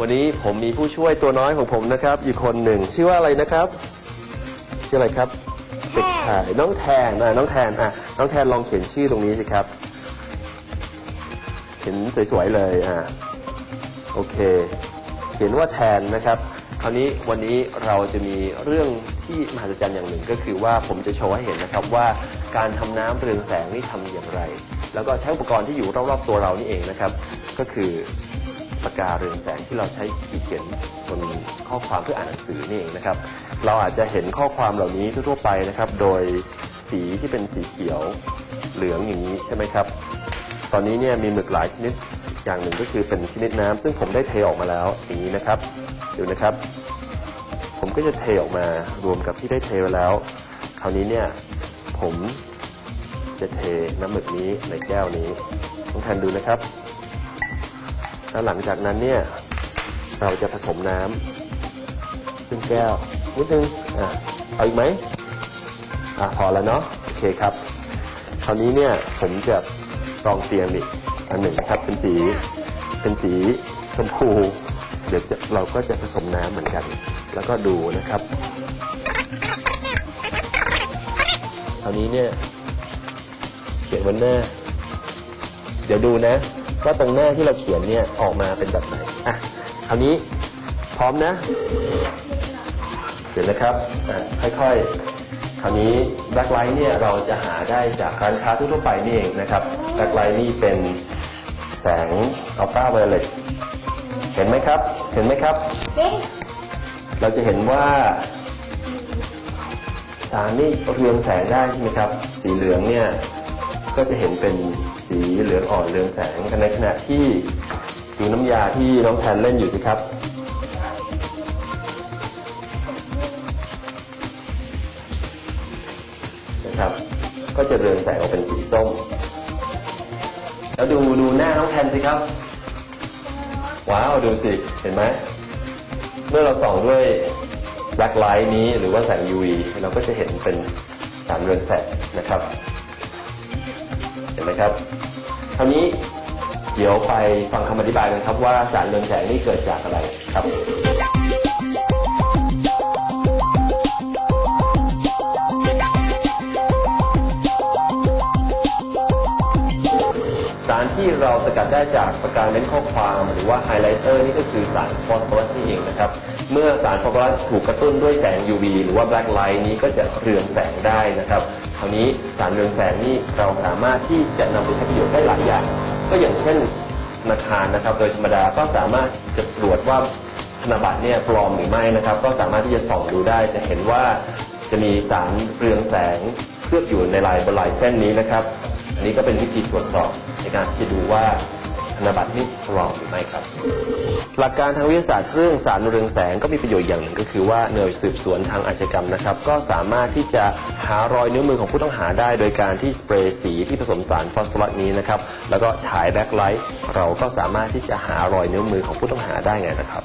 วันนี้ผมมีผู้ช่วยตัวน้อยของผมนะครับ อีกคนหนึ่งชื่อว่าอะไรนะครับชื่ออะไรครับเด็กชายน้องแทนอะน้องแทนอะน้องแทนลองเขียนชื่อตรงนี้สิครับ เขียนสวยๆเลยอะโอเค เขียนว่าแทนนะครับคราวนี้วันนี้เราจะมีเรื่องที่มหัศจรรย์อย่างหนึ่งก็คือว่าผมจะโชว์ให้เห็นนะครับว่าการทำน้ำเรืองแสงนี่ทำอย่างไร แล้วก็ใช้อุปกรณ์ที่อยู่รอบๆตัวเรานี่เองนะครับ ก็คือ ปากกาเรืองแสงที่เราใช้ขีดเขียนบนข้อความเพื่ออ่านหนังสือนี่เองนะครับ เราอาจจะเห็นข้อความเหล่านี้ทั่วไปนะครับ โดยสีที่เป็นสีเขียวเหลืองอย่างนี้ใช่ไหมครับ ตอนนี้เนี่ยมีหมึกหลายชนิดอย่างหนึ่งก็คือเป็นชนิดน้ำซึ่งผมได้เทออกมาแล้วอย่างนี้นะครับดูนะครับ ผมก็จะเทออกมารวมกับที่ได้เทไว้แล้ว คราวนี้เนี่ยผมจะเทน้ำหมึกนี้ในแก้วนี้ต้องทันดูนะครับ แล้วหลังจากนั้นเนี่ย เราจะผสมน้ำซึ่งแก้วนิดนึงอะเอาอีกไหมอะพอแล้วเนาะโอเคครับ คราวนี้เนี่ยผมจะรองเตียงอีกอันหนึ่งนะครับ เป็นสีเป็นสีชมพู เดี๋ยวจะเราก็จะผสมน้ำเหมือนกัน แล้วก็ดูนะครับคราวนี้เนี่ยเขียนบนหน้า เดี๋ยวดูนะ ว่าตรงหน้าที่เราเขียนเนี่ยออกมาเป็นแบบไหนอะคราวนี้พร้อมนะเสร็จแล้วครับอะค่อยๆ คราวนี้แบล็คไลท์เนี่ยเราจะหาได้จากร้านค้าทั่วๆไปนี่เองนะครับแบล็คไลท์นี่เป็นแสงอัลตราไวโอเลตเห็นไหมครับ เห็นไหมครับ เราจะเห็นว่าสารนี่เรืองแสงได้ใช่ไหมครับ สีเหลืองเนี่ยก็จะเห็นเป็น สีเหลืองอ่อนเรืองแสงกันในขณะที่ดูน้ำยาที่น้องแทนเล่นอยู่สิครับนะครับ ก็จะเรืองแสงออกเป็นสีส้ม แล้วดูดูหน้าน้องแทนสิครับว้าวดูสิเห็นไหมเมื่อเราส่องด้วยแบล็คไลท์นี้หรือว่าแสง UV เราก็จะเห็นเป็นสารเรืองแสงนะครับ นไหมครับคราวนี้เดี๋ยวไปฟังคำอธิบายกันครับว่าสารเรืองแสงนี่เกิดจากอะไรครับ สารที่เราสกัดได้จากปากการเม้นข้อความหรือว่าไฮไลท์เตอร์นี่ก็คือสารฟอสฟอรัสนี่เองนะครับ เมื่อสารฟอสฟอรัสถูกกระตุ้นด้วยแสง UV หรือว่าแบล็คไลท์นี้ก็จะเรืองแสงได้นะครับ คราวนี้สารเรืองแสงนี่เราสามารถที่จะนำไปใช้ประโยชน์ได้หลายอย่าง ก็อย่างเช่นธนาคารนะครับ โดยธรรมดาก็สามารถจะตรวจว่าธนบัตรเนี่ยปลอมหรือไม่นะครับ ก็สามารถที่จะส่องดูได้ จะเห็นว่าจะมีสารเรืองแสงเคลือบอยู่ในลายบนลายเส้นนี้นะครับ อันนี้ก็เป็นวิธีตรวจสอบในการที่จะดูว่า ธนบัตรนี่ปลอมหรือไม่ครับ หลักการทางวิทยาศาสตร์เรื่องสารเรืองแสงก็มีประโยชน์อย่างหนึ่งก็คือว่าหน่วยสืบสวนทางอาชญากรรมนะครับ ก็สามารถที่จะหารอยนิ้วมือของผู้ต้องหาได้ โดยการที่สเปรย์สีที่ผสมสารฟอสฟอรัสนี้นะครับ แล้วก็ฉายแบ็คไลท์เราก็สามารถที่จะหารอยนิ้วมือของผู้ต้องหาได้ไงนะครับ